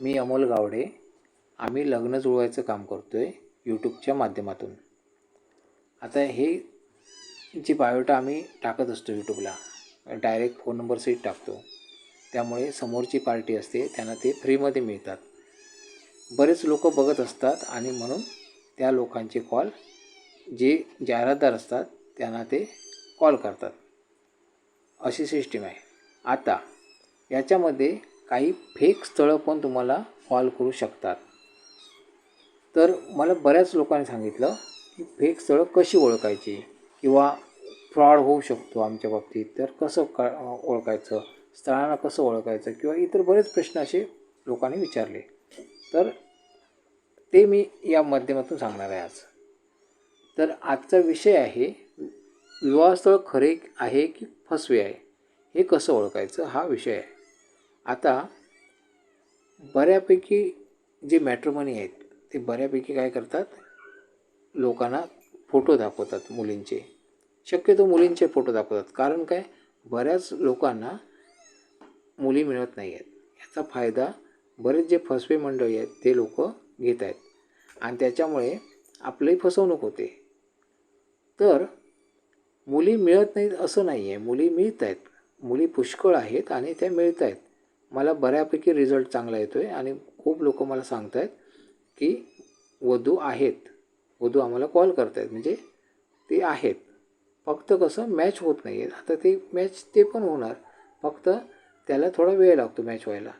मी अमोल गावडे. आम्ही लग्न जुळवायचं काम करतो आहे यूट्यूबच्या माध्यमातून. आता हे जी बायोटा आम्ही टाकत असतो यूट्यूबला डायरेक्ट फोन नंबरसहित टाकतो. त्यामुळे समोरची पार्टी असते त्यांना ते फ्रीमध्ये मिळतात. बरेच लोक बघत असतात आणि म्हणून त्या लोकांचे कॉल जे जाहिरातदार असतात त्यांना ते कॉल करतात. अशी सिस्टीम आहे. आता याच्यामध्ये काही फेक स्थळं पण तुम्हाला कॉल करू शकतात. तर मला बऱ्याच लोकांनी सांगितलं की फेक स्थळं कशी ओळखायची? किंवा फ्रॉड होऊ शकतो आमच्या बाबतीत. तर कसं का ओळखायचं? स्थळांना कसं ओळखायचं? किंवा इतर बरेच प्रश्न असे लोकांनी विचारले. तर ते मी या माध्यमातून सांगणार आहे आज. तर आजचा विषय आहे विवाहस्थळ खरे आहे की फसवे आहे? हे कसं ओळखायचं? हा विषय आहे. आता बऱ्यापैकी जे मॅट्रोमनी आहेत ते बऱ्यापैकी काय करतात? लोकांना फोटो दाखवतात मुलींचे. शक्यतो मुलींचे फोटो दाखवतात. कारण काय? बऱ्याच लोकांना मुली मिळत नाही आहेत. याचा फायदा बरेच जे फसवे मंडळी आहेत ते लोक घेत आहेत. आणि त्याच्यामुळे आपलंही फसवणूक होते. तर मुली मिळत नाहीत असं नाही आहे मुली मिळत आहेत. मुली पुष्कळ आहेत आणि त्या मिळत आहेत. मला बऱ्यापैकी रिझल्ट चांगला येतो आहे आणि खूप लोक मला सांगत आहेत की वधू आहेत. वधू आम्हाला कॉल करत आहेत म्हणजे ते आहेत. फक्त कसं मॅच होत नाही आहे आता ते मॅच ते पण होणार. फक्त त्याला थोडा वेळ लागतो मॅच व्हायला.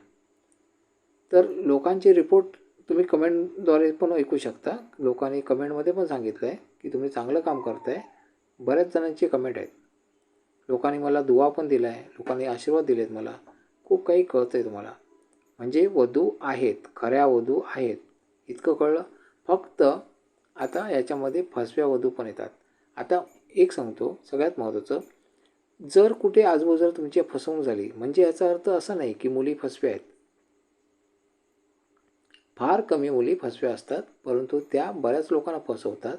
तर लोकांचे रिपोर्ट तुम्ही कमेंटद्वारे पण ऐकू शकता. लोकांनी कमेंटमध्ये पण सांगितलं आहे की तुम्ही चांगलं काम करताय. बऱ्याच जणांचे कमेंट आहेत. लोकांनी मला दुवा पण दिला आहे लोकांनी आशीर्वाद दिले आहेत मला. खूप काही कळतं आहे तुम्हाला. म्हणजे वधू आहेत खऱ्या वधू आहेत. इतकं कळलं? फक्त आता याच्यामध्ये फसव्या वधू पण येतात. आता एक सांगतो सगळ्यात महत्त्वाचं. जर कुठे आजूबाजूला तुमची फसवणूक झाली म्हणजे याचा अर्थ असा नाही की मुली फसव्या आहेत. फार कमी मुली फसव्या असतात परंतु त्या बऱ्याच लोकांना फसवतात.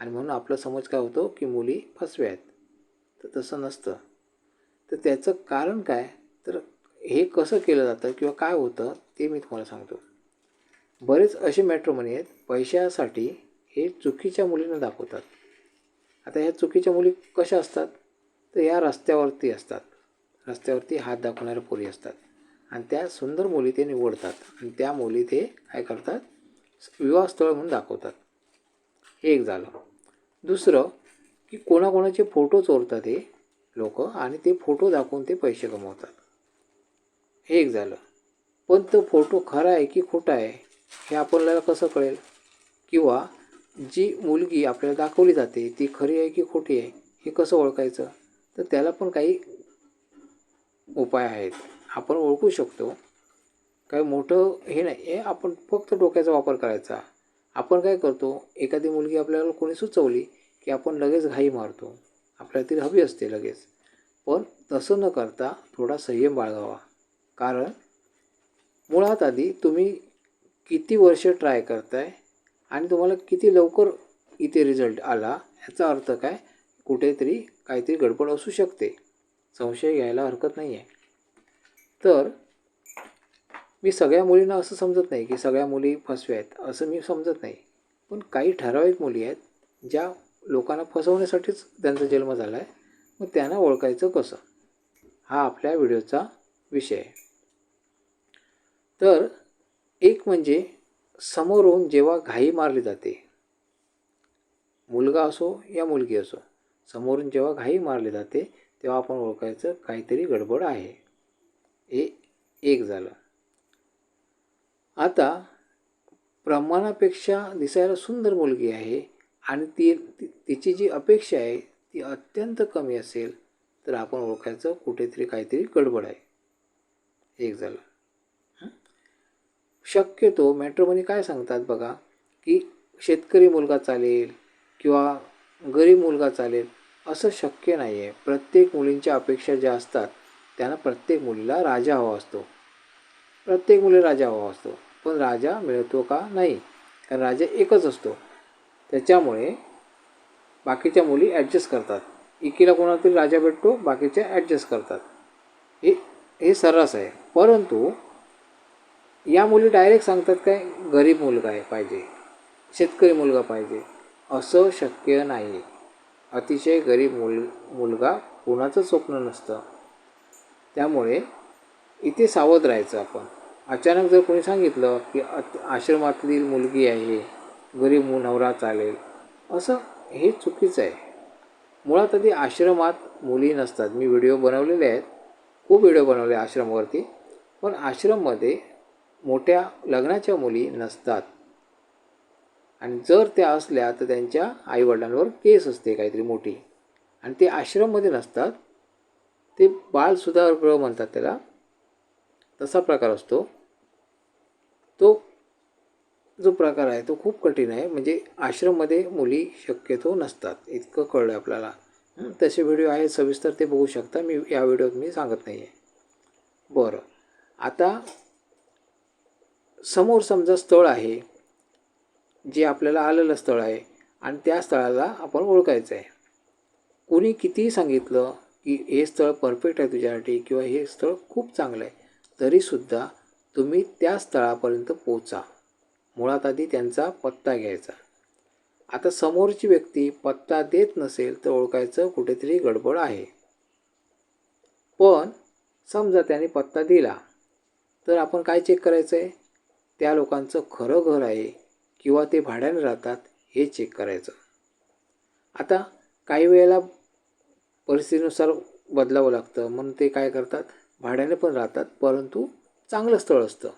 आणि म्हणून आपला समज काय होतो की मुली फसव्या आहेत. तर तसं नसतं. तर त्याचं कारण काय? तर हे कसं केलं जातं किंवा काय होतं ते मी तुम्हाला सांगतो. बरेच असे मॅट्रोमनी आहेत पैशासाठी हे चुकीच्या मुलींना दाखवतात. आता ह्या चुकीच्या मुली कशा असतात? तर या रस्त्यावरती असतात. रस्त्यावरती हात दाखवणाऱ्या पोरी असतात. आणि त्या सुंदर मुली ते निवडतात. आणि त्या मुली ते काय करतात? विवाहस्थळ म्हणून दाखवतात. हे एक झालं. दुसरं की कोणाकोणाचे फोटो चोरतात हे लोक आणि ते फोटो दाखवून ते पैसे कमवतात. हे एक झालं. पण तो फोटो खरा आहे की खोटा आहे हे आपल्याला कसं कळेल? किंवा जी मुलगी आपल्याला दाखवली जाते ती खरी आहे की खोटी आहे हे कसं ओळखायचं? तर त्याला पण काही उपाय आहेत. आपण ओळखू शकतो. काही मोठं हे नाही हे आपण फक्त डोक्याचा वापर करायचा. आपण काय करतो एखादी मुलगी आपल्याला कोणी सुचवली की आपण लगेच घाई मारतो. आपल्याला ती हवी असते लगेच. पण तसं न करता थोडा संयम बाळगावा. कारण मुळात आधी तुम्ही किती वर्ष ट्राय करताय आणि तुम्हाला किती लवकर इथे रिझल्ट आला ह्याचा अर्थ काय? कुठेतरी काहीतरी गडबड असू शकते. संशय घ्यायला हरकत नाही आहे तर मी सगळ्या मुलींना असं समजत नाही की सगळ्या मुली फसव्या आहेत असं मी समजत नाही. पण काही ठराविक मुली आहेत ज्या लोकांना फसवण्यासाठीच त्यांचा जन्म झाला आहे मग त्यांना ओळखायचं कसं? हा आपल्या व्हिडिओचा विषय आहे. तर एक म्हणजे समोरून जेव्हा घाई मारली जाते मुलगा असो या मुलगी असो समोरून जेव्हा घाई मारली जाते तेव्हा आपण ओळखायचं काहीतरी गडबड आहे. हे एक झालं. आता प्रमाणापेक्षा दिसायला सुंदर मुलगी आहे आणि ती तिची जी अपेक्षा आहे ती अत्यंत कमी असेल तर आपण ओळखायचं कुठेतरी काहीतरी गडबड आहे. एक झालं. शक्यतो मॅट्रोमनी काय सांगतात बघा की शेतकरी मुलगा चालेल किंवा गरीब मुलगा चालेल असं शक्य नाही आहे प्रत्येक मुलींच्या अपेक्षा ज्या असतात त्यांना प्रत्येक मुलीला राजा हवा असतो. प्रत्येक मुलीला राजा हवा असतो. पण राजा मिळतो का नाही? कारण राजा एकच असतो. त्याच्यामुळे बाकीच्या मुली ॲडजस्ट करतात. एकीला कोणाला तरी राजा भेटतो बाकीच्या ॲडजस्ट करतात. हे हे सर्रास आहे. परंतु या मुली डायरेक्ट सांगतात काय गरीब मुलगा आहे पाहिजे. शेतकरी मुलगा पाहिजे. असं शक्य नाही अतिशय गरीब मुल मुलगा कुणाचं स्वप्न नसतं. त्यामुळे इथे सावध राहायचं आपण. अचानक जर कोणी सांगितलं की अत आश्रमातली मुलगी आहे गरीब नवरा चालेल असं हे चुकीचं आहे. मुळात आधी आश्रमात मुली नसतात. मी व्हिडिओ बनवलेले आहेत. खूप व्हिडिओ बनवले आश्रमवरती. पण आश्रममध्ये मोठ्या लग्नाच्या मुली नसतात. आणि जर त्या असल्या तर त्यांच्या आईवडिलांवर केस असते काहीतरी मोठी. आणि ते आश्रममध्ये नसतात. ते बाल सुधारगृह म्हणतात त्याला. तसा प्रकार असतो. तो जो प्रकार आहे तो खूप कठीण आहे. म्हणजे आश्रममध्ये मुली शक्यतो नसतात. इतकं कळलं आपल्याला. तसे व्हिडिओ आहेत सविस्तर ते बघू शकता. मी या व्हिडिओत मी सांगत नाही आहे बरं. आता समोर समजा स्थळ आहे जे आपल्याला आलेलं स्थळ आहे आणि त्या स्थळाला आपण ओळखायचं आहे कोणी कितीही सांगितलं की हे स्थळ परफेक्ट आहे तुझ्यासाठी किंवा हे स्थळ खूप चांगलं आहे तरीसुद्धा तुम्ही त्या स्थळापर्यंत पोचा मुळात आधी त्यांचा पत्ता घ्यायचा. आता समोरची व्यक्ती पत्ता देत नसेल तर ओळखायचं कुठेतरी गडबड आहे. पण समजा त्याने पत्ता दिला तर आपण काय चेक करायचं आहे त्या लोकांचं खरं घर आहे किंवा ते भाड्याने राहतात हे चेक करायचं. आता काही वेळेला परिस्थितीनुसार बदलावं लागतं. म्हणून ते काय करतात? भाड्याने पण राहतात परंतु चांगलं स्थळ असतं.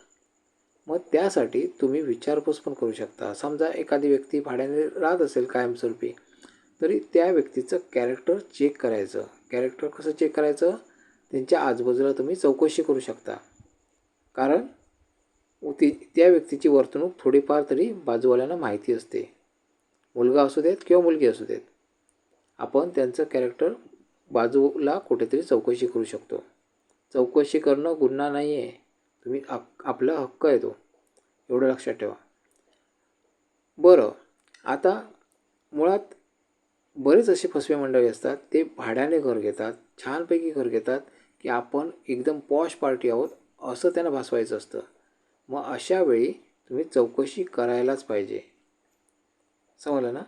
मग त्यासाठी तुम्ही विचारपूस पण करू शकता. समजा एखादी व्यक्ती भाड्याने राहत असेल कायमस्वरूपी तरी त्या व्यक्तीचं कॅरेक्टर चेक करायचं. कॅरेक्टर कसं चेक करायचं? त्यांच्या आजूबाजूला तुम्ही चौकशी करू शकता. कारण ती त्या व्यक्तीची वर्तणूक थोडीफार तरी बाजूवाल्यांना माहिती असते. मुलगा असू देत किंवा मुलगी असू देत. आपण त्यांचं कॅरेक्टर बाजूला कुठेतरी चौकशी करू शकतो. चौकशी करणं गुन्हा नाही आहे तुम्ही आप आपला हक्क आहे तो. एवढं लक्षात ठेवा. बरं आता मुळात बरेच असे फसवे मंडळी असतात ते भाड्याने घर घेतात छानपैकी घर घेतात की आपण एकदम पॉश पार्टी आहोत असं त्यांना भासवायचं असतं. मग अशा वेळी तुम्ही चौकशी करायलाच पाहिजे. समजलं ना?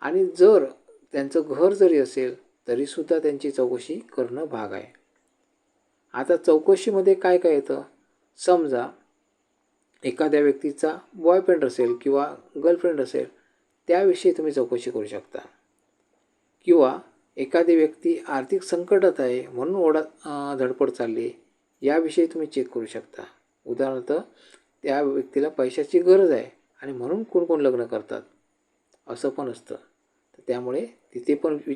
आणि जर त्यांचं घर जरी असेल तरीसुद्धा त्यांची चौकशी करणं भाग आहे. आता चौकशीमध्ये काय काय येतं? समजा एखाद्या व्यक्तीचा बॉयफ्रेंड असेल किंवा गर्लफ्रेंड असेल त्याविषयी तुम्ही चौकशी करू शकता. किंवा एखादी व्यक्ती आर्थिक संकटात आहे म्हणून ओढा धडपड चालली याविषयी तुम्ही चेक करू शकता. उदाहरणार्थ त्या व्यक्तीला पैशाची गरज आहे आणि म्हणून कोण कोण लग्न करतात असं पण असतं. तर त्यामुळे तिथे पण वि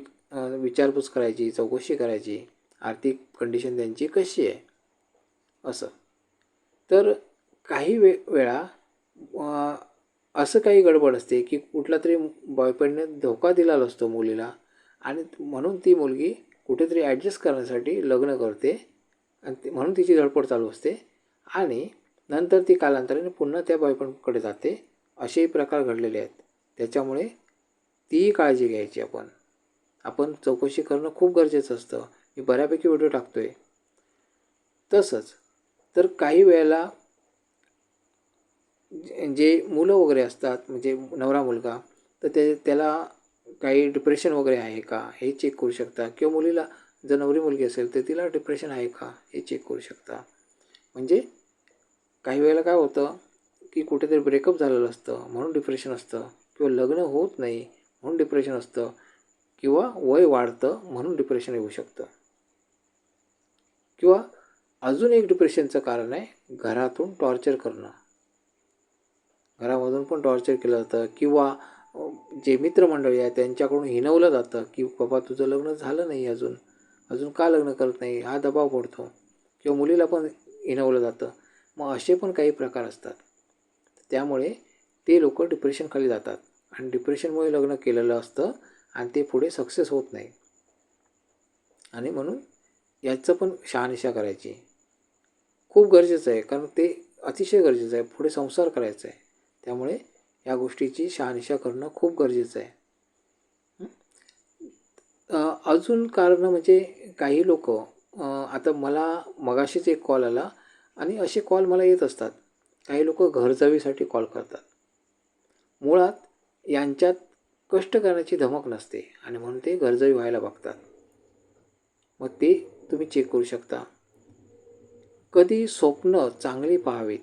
विचारपूस करायची चौकशी करायची आर्थिक कंडिशन त्यांची कशी आहे असं. तर काही वे वेळा असं काही गडबड असते की कुठला तरी बॉयफ्रेंडने धोका दिलेला असतो मुलीला आणि म्हणून ती मुलगी कुठेतरी ॲडजस्ट करण्यासाठी लग्न करते आणि म्हणून तिची धडपड चालू असते. आणि नंतर ती कालांतराने पुन्हा त्या बॉयफ्रेंडकडे जाते. असेही प्रकार घडलेले आहेत. त्याच्यामुळे तीही काळजी घ्यायची आपण. आपण चौकशी करणं खूप गरजेचं असतं. मी बऱ्यापैकी व्हिडिओ टाकतो आहे तसंच तर काही वेळेला जे- जे मुलं वगैरे असतात म्हणजे नवरा मुलगा तर ते त्याला काही डिप्रेशन वगैरे आहे का? हे चेक करू शकता. किंवा मुलीला जर नवरी मुलगी असेल तर तिला डिप्रेशन आहे का? हे चेक करू शकता. म्हणजे काही वेळेला काय होतं की कुठेतरी ब्रेकअप झालेलं असतं म्हणून डिप्रेशन असतं किंवा लग्न होत नाही म्हणून डिप्रेशन असतं किंवा वय वाढतं म्हणून डिप्रेशन येऊ शकतं. किंवा अजून एक डिप्रेशनचं कारण आहे घरातून टॉर्चर करणं. घरामधून पण टॉर्चर केलं जातं किंवा जे मित्रमंडळी आहे त्यांच्याकडून हिनवलं जातं की बाबा तुझं लग्न झालं नाही अजून. अजून का लग्न करत नाही? हा दबाव पडतो. किंवा मुलीला पण हिनवलं जातं. मग असे पण काही प्रकार असतात. त्यामुळे ते लोक डिप्रेशनखाली जातात. आणि डिप्रेशनमुळे लग्न केलेलं असतं आणि ते पुढे सक्सेस होत नाही. आणि म्हणून याचं पण शहानिशा करायची. खूप गरजेचं आहे. कारण ते अतिशय गरजेचं आहे. पुढे संसार करायचा आहे त्यामुळे या गोष्टीची शहानिशा करणं खूप गरजेचं आहे. अजून कारणं म्हणजे काही लोक आता मला मगाशीच एक कॉल आला. आणि असे कॉल मला येत असतात. काही लोक घरजावीसाठी कॉल करतात. मुळात यांच्यात कष्ट करण्याची धमक नसते आणि म्हणून ते गरजावी व्हायला बघतात. मग ते तुम्ही चेक करू शकता. कधी स्वप्न चांगली पाहावीत.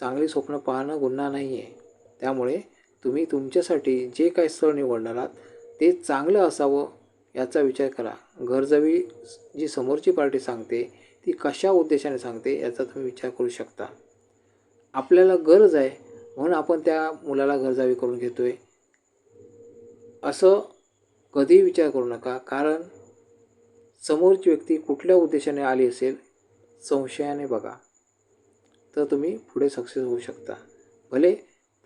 चांगली स्वप्न पाहणं गुन्हा नाही आहे त्यामुळे तुम्ही तुमच्यासाठी जे काही स्थळ निवडणार आहात ते चांगलं असावं याचा विचार करा. घरजावी जी समोरची पार्टी सांगते ती कशा उद्देशाने सांगते याचा तुम्ही विचार करू शकता. आपल्याला गरज आहे म्हणून आपण त्या मुलाला घरजावी करून घेतो आहे असं कधीही विचार करू नका कारण समोरची व्यक्ती कुठल्या उद्देशाने आली असेल संशयाने बघा. तर तुम्ही पुढे सक्सेस होऊ शकता. भले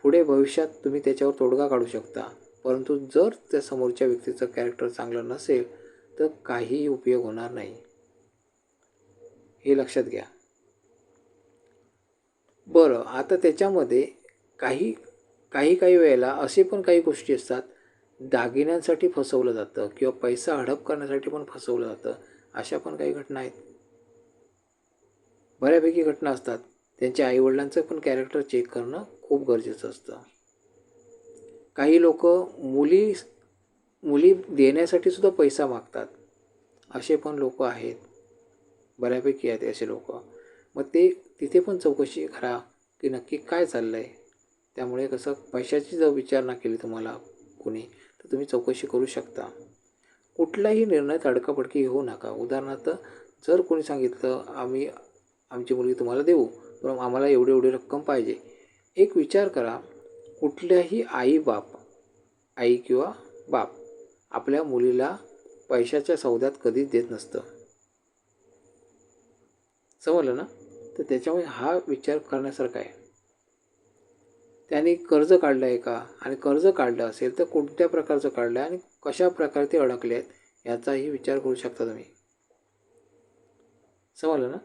पुढे भविष्यात तुम्ही त्याच्यावर तोडगा काढू शकता परंतु जर त्या समोरच्या व्यक्तीचं कॅरेक्टर चांगलं नसेल तर काहीही उपयोग होणार नाही. हे लक्षात घ्या. बरं आता त्याच्यामध्ये काही काही काही वेळेला असे पण काही गोष्टी असतात. दागिन्यांसाठी फसवलं जातं किंवा पैसा हडप करण्यासाठी पण फसवलं जातं. अशा पण काही घटना आहेत. बऱ्यापैकी घटना असतात. त्यांच्या आईवडिलांचं पण कॅरेक्टर चेक करणं खूप गरजेचं असतं. काही लोक मुली मुली देण्यासाठी सुद्धा पैसा मागतात. असे पण लोक आहेत. बऱ्यापैकी आहेत असे लोक. मग ते तिथे पण चौकशी करा की नक्की काय चाललं आहे त्यामुळे कसं पैशाची जर विचारणा केली तुम्हाला कोणी तर तुम्ही चौकशी करू शकता. कुठलाही निर्णय तडकाफडकी घेऊ नका. उदाहरणार्थ जर कोणी सांगितलं आम्ही आमची मुलगी तुम्हाला देऊ पण आम्हाला एवढी एवढी रक्कम पाहिजे. एक विचार करा कुठल्याही आई बाप आई किंवा बाप आपल्या मुलीला पैशाच्या सौद्यात कधीच देत नसतं. समजलं ना तर त्याच्यामुळे हा विचार करण्यासारखा आहे. त्याने कर्ज काढलं आहे का? आणि कर्ज काढलं असेल तर कोणत्या प्रकारचं काढलं आहे आणि कशा प्रकारे ते अडकले आहेत याचाही विचार करू शकता तुम्ही. समजलं ना?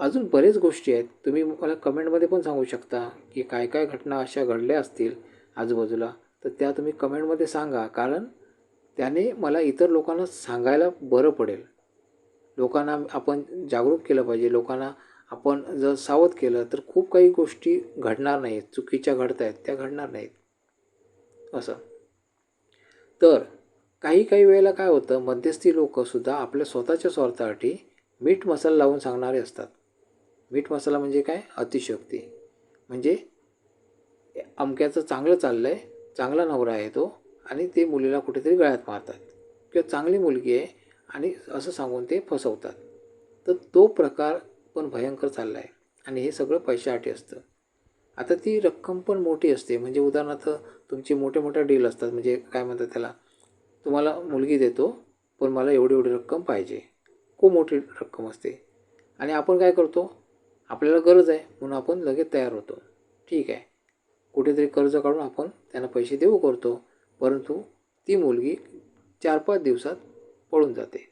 अजून बरेच गोष्टी आहेत. तुम्ही मला कमेंटमध्ये पण सांगू शकता की काय काय घटना अशा घडल्या असतील आजूबाजूला. तर त्या तुम्ही कमेंटमध्ये सांगा. कारण त्याने मला इतर लोकांना सांगायला बरं पडेल. लोकांना आपण जागरूक केलं पाहिजे. लोकांना आपण जर सावध केलं तर खूप काही गोष्टी घडणार नाहीत. चुकीच्या घडत आहेत त्या घडणार नाहीत. असं. तर काही काही वेळेला काय होतं मध्यस्थी लोकंसुद्धा आपल्या स्वतःच्या स्वार्थासाठी मीठ मसाला लावून सांगणारे असतात. मीठ मसाला म्हणजे काय? अतिशयोक्ती. म्हणजे अमक्याचं चांगलं चाललं आहे चांगला नवरा आहे तो आणि ते मुलीला कुठेतरी गळ्यात मारतात. किंवा चांगली मुलगी आहे आणि असं सांगून ते फसवतात. तर तो प्रकार पण भयंकर चालला आहे आणि हे सगळं पैशासाठी असतं. आता ती रक्कम पण मोठी असते. म्हणजे उदाहरणार्थ तुमचे मोठे मोठ्या डील असतात. म्हणजे काय म्हणतात त्याला तुम्हाला मुलगी देतो पण मला एवढी एवढी रक्कम पाहिजे. खूप मोठी रक्कम असते. आणि आपण काय करतो आपल्याला गरज आहे म्हणून आपण लगेच तयार होतो. ठीक आहे. कुठेतरी कर्ज काढून आपण त्यांना पैसे देऊ करतो. परंतु ती मुलगी चार पाच दिवसात पळून जाते.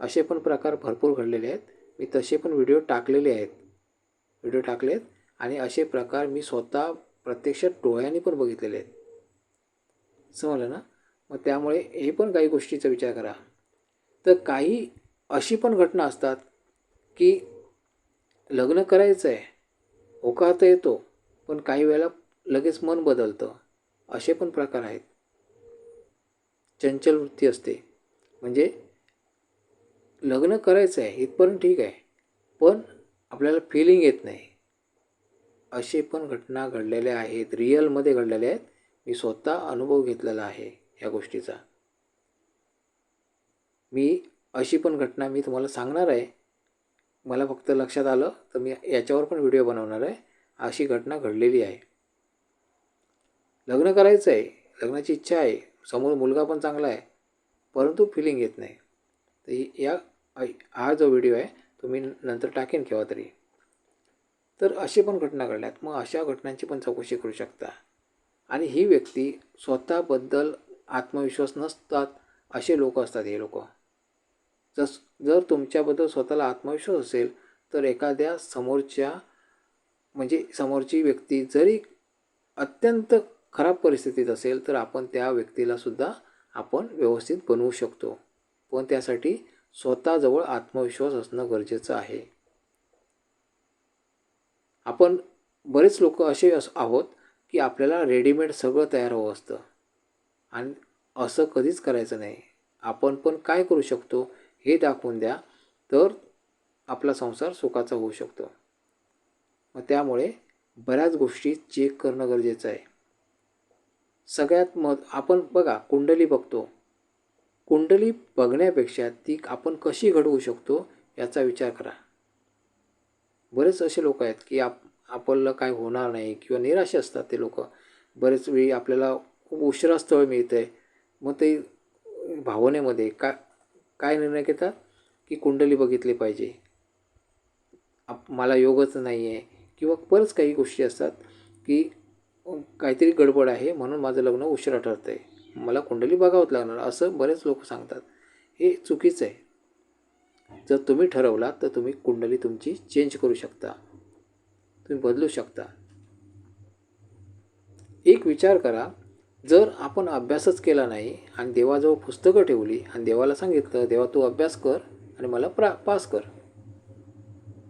असे पण प्रकार भरपूर घडलेले आहेत. मी तसे पण व्हिडिओ टाकलेले आहेत. व्हिडिओ टाकले आहेत आणि असे प्रकार मी स्वतः प्रत्यक्षात डोळ्याने पण बघितलेले आहेत. समजलं ना? मग त्यामुळे हे पण काही गोष्टीचा विचार करा. तर काही अशी पण घटना असतात की लग्न करायचं आहे होकार तर येतो पण काही वेळेला लगेच मन बदलतं. असे पण प्रकार आहेत. चंचल वृत्ती असते. म्हणजे लग्न करायचं आहे इथपर्यंत ठीक आहे. पण आपल्याला फिलिंग येत नाही. असे पण घटना घडलेल्या आहेत रिअलमध्ये घडलेल्या आहेत. मी स्वतः अनुभव घेतलेला आहे या गोष्टीचा. मी अशी पण घटना मी तुम्हाला सांगणार आहे. मला फक्त लक्षात आलं तर मी याच्यावर पण व्हिडिओ बनवणार आहे. अशी घटना घडलेली आहे. लग्न करायचं आहे लग्नाची इच्छा आहे. समोर मुलगा पण चांगला आहे. परंतु फिलिंग येत नाही. तर या हा जो व्हिडिओ आहे तो मी नंतर टाकेन केव्हा तरी. तर असे पण घटना घडल्यात. मग अशा घटनांची पण चौकशी करू शकता. आणि ही व्यक्ती स्वतःबद्दल आत्मविश्वास नसतात असे लोक असतात हे लोक. जस जर तुमच्याबद्दल स्वतःला आत्मविश्वास असेल तर एखाद्या समोरच्या म्हणजे समोरची व्यक्ती जरी अत्यंत खराब परिस्थितीत असेल तर आपण त्या व्यक्तीलासुद्धा आपण व्यवस्थित बनवू शकतो. पण त्यासाठी स्वतःजवळ आत्मविश्वास असणं गरजेचं आहे. आपण बरेच लोक असे अस आहोत की आपल्याला रेडीमेड सगळं तयार हवं असतं. आणि असं कधीच करायचं नाही. आपण पण काय करू शकतो हे दाखवून द्या तर आपला संसार सुखाचा होऊ शकतो. मग त्यामुळे बऱ्याच गोष्टी चेक करणं गरजेचं आहे. सगळ्यात मग आपण बघा कुंडली बघतो. कुंडली बघण्यापेक्षा ती आपण कशी घडवू शकतो याचा विचार करा. बरेच असे लोक आहेत की आप आपल्याला काय होणार नाही किंवा निराश असतात ते लोक. बरेच वेळी आपल्याला खूप उशिरा स्थळ मिळतं आहे मग ते भावनेमध्ये का काय निर्णय घेतात? की कुंडली बघितली पाहिजे. आप मला योगच नाही आहे किंवा बरंच काही गोष्टी असतात की काहीतरी गडबड आहे म्हणून माझं लग्न उशिरा ठरतं आहे मला कुंडली बघावंच लागणार असं बरेच लोक सांगतात. हे चुकीचं आहे. जर तुम्ही ठरवलात तर तुम्ही कुंडली तुमची चेंज करू शकता. तुम्ही बदलू शकता. एक विचार करा जर आपण अभ्यासच केला नाही आणि देवाजवळ पुस्तकं ठेवली आणि देवाला सांगितलं देवा तू अभ्यास कर आणि मला प्रा पास कर.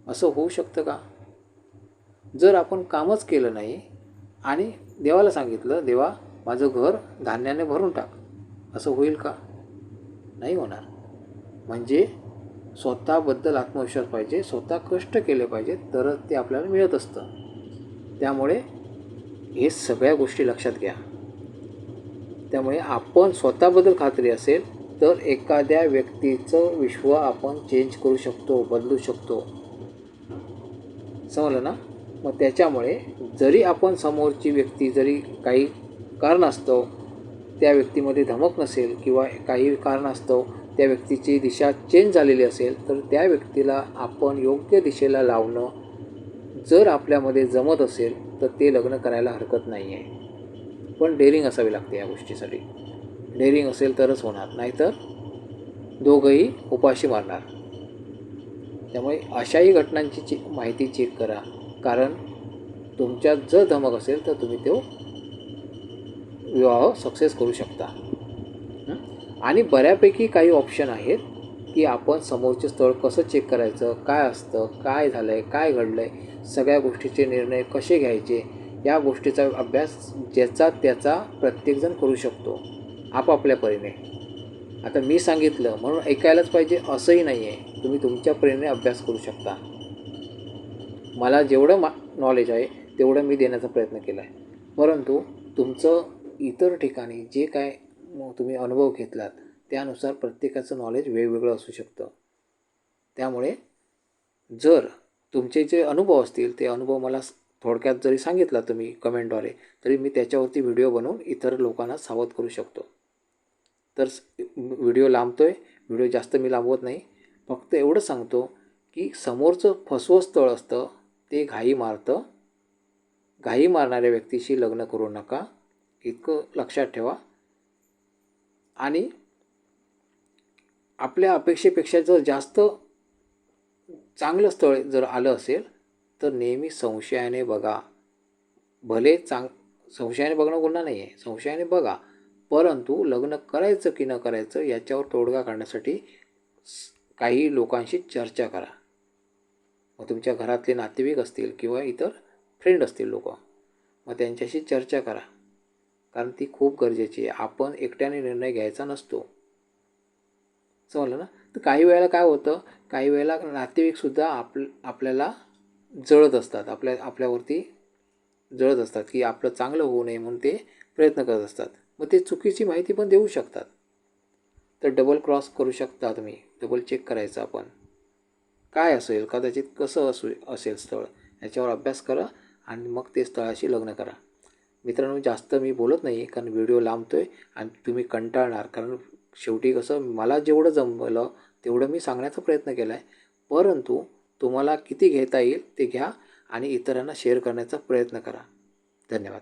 असं होऊ शकतं का? जर आपण कामच केलं नाही आणि देवाला सांगितलं देवा माझं घर धान्याने भरून टाक. असं होईल का? नाही होणार. म्हणजे स्वतःबद्दल आत्मविश्वास पाहिजे स्वतः कष्ट केले पाहिजे तरच ते आपल्याला मिळत असतं. त्यामुळे हे सगळ्या गोष्टी लक्षात घ्या. त्यामुळे आपण स्वतःबद्दल खात्री असेल तर एखाद्या व्यक्तीचं विश्व आपण चेंज करू शकतो बदलू शकतो. समजलं ना? मग त्याच्यामुळे जरी आपण समोरची व्यक्ती जरी काही कारणास्तव त्या व्यक्तीमध्ये धमक नसेल किंवा काही कारणास्तव त्या व्यक्तीची दिशा चेंज झालेली असेल तर त्या व्यक्तीला आपण योग्य दिशेला लावणं जर आपल्यामध्ये जमत असेल तर ते लग्न करायला हरकत नाही आहे पण डेअरिंग असावी लागते या गोष्टीसाठी. डेअरिंग असेल तरच होणार नाहीतर दोघंही उपाशी मारणार. त्यामुळे अशाही घटनांची चे माहिती चेक करा. कारण तुमच्यात जर धमक असेल तर तुम्ही तो विवाह सक्सेस करू शकता. आणि बऱ्यापैकी काही ऑप्शन आहेत की आपण समोरचे स्थळ कसं चेक करायचं काय असतं काय झालं आहे काय घडलं आहे सगळ्या गोष्टीचे निर्णय कसे घ्यायचे या गोष्टीचा अभ्यास ज्याचा त्याचा प्रत्येकजण करू शकतो आपापल्या परीने. आता मी सांगितलं म्हणून ऐकायलाच पाहिजे असंही नाही आहे तुम्ही तुमच्या परीने अभ्यास करू शकता. मला जेवढं मा नॉलेज आहे तेवढं मी देण्याचा प्रयत्न केला आहे परंतु तुमचं इतर ठिकाणी जे काय तुम्ही अनुभव घेतलात त्यानुसार प्रत्येकाचं नॉलेज वेगवेगळं असू शकतं. त्यामुळे जर तुमचे जे अनुभव असतील ते अनुभव मला थोडक्यात जरी सांगितला तुम्ही कमेंटद्वारे तरी मी त्याच्यावरती व्हिडिओ बनवून इतर लोकांना सावध करू शकतो. तर व्हिडिओ लांबतो आहे व्हिडिओ जास्त मी लांबवत नाही. फक्त एवढं सांगतो की समोरचं फसवं स्थळ असतं ते घाई मारतं. घाई मारणाऱ्या व्यक्तीशी लग्न करू नका. इतकं लक्षात ठेवा. आणि आपल्या अपेक्षेपेक्षा जर जास्त चांगलं स्थळ जर आलं असेल तर नेहमी संशयाने बघा. भले चांग संशयाने बघणं गुन्हा नाही आहे संशयाने बघा. परंतु लग्न करायचं की न करायचं याच्यावर तोडगा काढण्यासाठी काही लोकांशी चर्चा करा. मग तुमच्या घरातले नातेवाईक असतील किंवा इतर फ्रेंड असतील लोक मग त्यांच्याशी चर्चा करा. कारण ती खूप गरजेची आहे. आपण एकट्याने निर्णय घ्यायचा नसतो. समजलं ना? तर काही वेळेला काय होतं? काही वेळेला नातेवाईकसुद्धा आप आपल्याला जळत असतात. आपल्या आपल्यावरती जळत असतात की आपलं चांगलं होऊ नये म्हणून ते प्रयत्न करत असतात. मग ते चुकीची माहिती पण देऊ शकतात. तर डबल क्रॉस करू शकता तुम्ही. डबल चेक करायचं आपण. काय असेल कदाचित कसं असू असेल स्थळ याच्यावर अभ्यास करा आणि मग ते स्थळाशी लग्न करा. मित्रांनो जास्त मी बोलत नाही कारण व्हिडिओ लांबतो आहे आणि तुम्ही कंटाळणार. कारण शेवटी कसं मला जेवढं जमलं तेवढं मी सांगण्याचा प्रयत्न केला आहे परंतु तुम्हाला किती घेता येईल ते घ्या आणि इतरांना शेअर करण्याचा प्रयत्न करा. धन्यवाद.